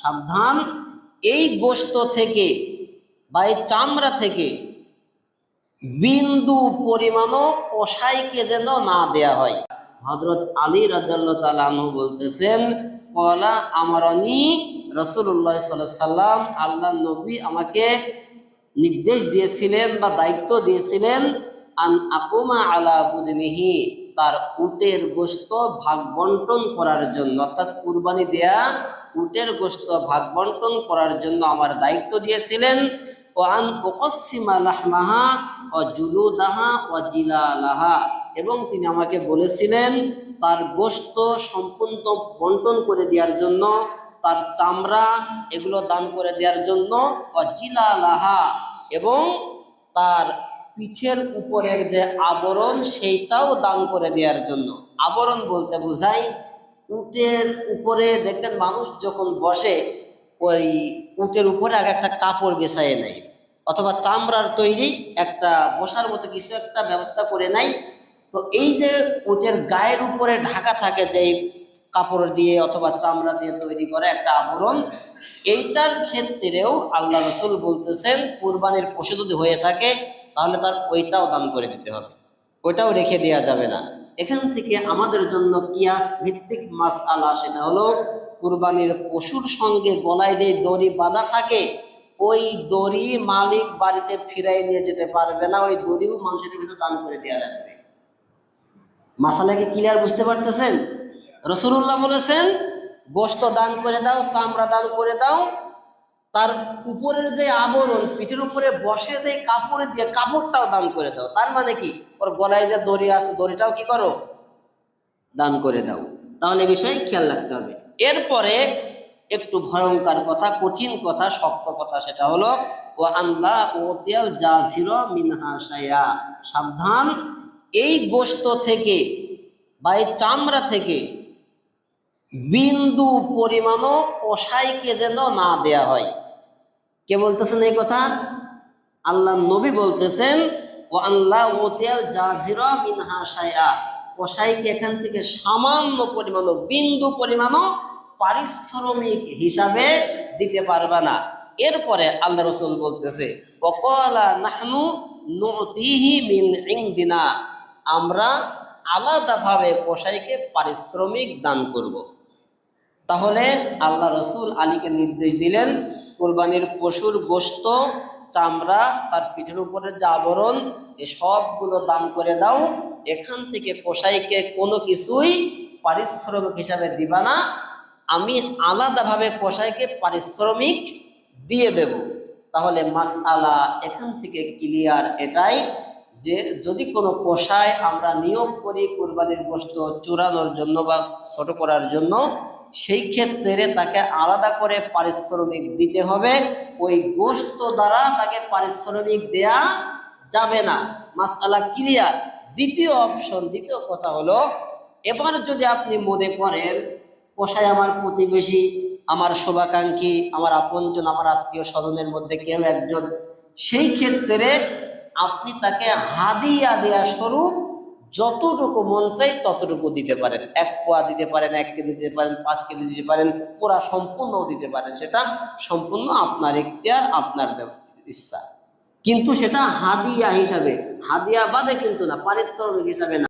সাবধান। এই গোস্ত থেকে বা এই চামড়া থেকে বিন্দু পরিমাণও কষাইকে যেন না দেয়া হয়। হজরত আলী তালু বলতেছেন পলা আমারনি রসুল্লাহ সাল্লাম আল্লাহ নবী আমাকে নির্দেশ দিয়েছিলেন বা দায়িত্ব দিয়েছিলেন, আন আপুমা আলা তার উটের গোস্ত ভাগ বন্টন করার জন্য, অর্থাৎ কুরবানি দেয়া উটের গোস্ত ভাগ বন্টন করার জন্য আমার দায়িত্ব দিয়েছিলেন। ও আন ওকসিমা লাহমাহা ও জুলুদাহা ও জিলালাহা। এবং তিনি আমাকে বলেছিলেন, তার গোস্ত সম্পূর্ণ বন্টন করে দেওয়ার জন্য, তার চামড়া এগুলো দান করে দেওয়ার জন্য, ও এবং তার পিঠের উপরের যে আবরণ, সেইটাও দান করে দেওয়ার জন্য। আবরণ বলতে বোঝায় উটের উপরে দেখবেন মানুষ যখন বসে, ওই উটের উপরে আগে একটা কাপড় বেছায় নেয়, অথবা চামড়ার তৈরি একটা বসার মতো কিছু একটা ব্যবস্থা করে নেয়। তো এই যে উটের গায়ের উপরে ঢাকা থাকে যে কাপড় দিয়ে অথবা চামড়া দিয়ে তৈরি করা একটা আবরণ, এইটার ক্ষেত্রেও আল্লাহ রসুল বলতেছেন, কুরবানির পশু যদি হয়ে থাকে, তাহলে তার ওইটাও দান করে দিতে হবে। ওইটাও রেখে দেওয়া যাবে না। এখান থেকে আমাদের জন্য কিয়াস ভিত্তিক মাস আলা সেটা হলো কুরবানির পশুর সঙ্গে গলায় যে দড়ি বাঁধা থাকে, ওই দড়ি মালিক বাড়িতে ফিরাই নিয়ে যেতে পারবে না, ওই দড়িও মানুষের ভিতরে দান করে দেওয়া লাগবে। মাসালাকে ক্লিয়ার বুঝতে পারতেছেন? রসুল্লাহ বলেছেন গোস্ত দান করে দাও, চামড়া দান করে দাও তার উপরের যে আবরণ, পিঠের উপরে বসে যে কাপড় দিয়ে কাপড়টাও দান করে দাও। তার মানে কি? ওর গলায় যে দড়ি আছে, দড়িটাও কি করো? দান করে দাও। তাহলে বিষয়ে খেয়াল রাখতে হবে। এরপরে একটু ভয়ঙ্কর কথা, কঠিন কথা, শক্ত কথা সেটা হলো ও আল্লাহ জাজির মিনহা সায়া সাবধান, এই গোস্ত থেকে বা এই চামড়া থেকে বিন্দু পরিমাণও কষাইকে যেন না দেয়া হয়। কে বলতেছেন এই কথা? আল্লাহ নবী বলতেছেন ও আল্লাহ জাজিরা মিনহা সায়া কষাইকে এখান থেকে সামান্য পরিমাণও, বিন্দু পরিমাণও পারিশ্রমিক হিসাবে দিতে পারবে না। এরপরে আল্লাহ রসুল বলতেছে নাহনু নুতিহি মিন আমরা আলাদাভাবে কষাইকে পারিশ্রমিক দান করব। তাহলে আল্লাহ রসুল আলীকে নির্দেশ দিলেন, কোরবানির পশুর গোস্ত, চামড়া, তার পিঠের উপরে যে আবরণ, এ সবগুলো দান করে দাও। এখান থেকে কষাইকে কোনো কিছুই পারিশ্রমিক হিসাবে দিবা না। আমি আলাদাভাবে কষাইকে পারিশ্রমিক দিয়ে দেব। তাহলে মাস আলা এখান থেকে ক্লিয়ার এটাই যে যদি কোনো কষায় আমরা নিয়োগ করি কোরবানির গোস্ত চূড়ানোর জন্য বা ছোট করার জন্য সেই ক্ষেত্রে তাকে আলাদা করে পারিশ্রমিক দিতে হবে। ওই গোস্ত দ্বারা তাকে পারিশ্রমিক দেয়া যাবে না। মাসালা ক্লিয়ার দ্বিতীয় অপশন দ্বিতীয় কথা হলো, এবার যদি আপনি মনে করেন কষায় আমার প্রতিবেশী, আমার শুভাকাঙ্ক্ষী, আমার আপনজন, আমার আত্মীয় স্বজনের মধ্যে কেউ একজন। সেই ক্ষেত্রে আপনি তাকে হাদিয়া দেয়া স্বরূপ যতটুকু মন চাই ততটুকু দিতে পারেন। এক পোয়া দিতে পারেন, এক কেজি দিতে পারেন, পাঁচ কেজি দিতে পারেন পোড়া সম্পূর্ণ দিতে পারেন। সেটা সম্পূর্ণ আপনার ইখতিয়ার, আপনার ইচ্ছা। কিন্তু সেটা হাদিয়া হিসাবে, হাদিয়া বাদে কিন্তু না, পারিশ্রমিক হিসাবে না।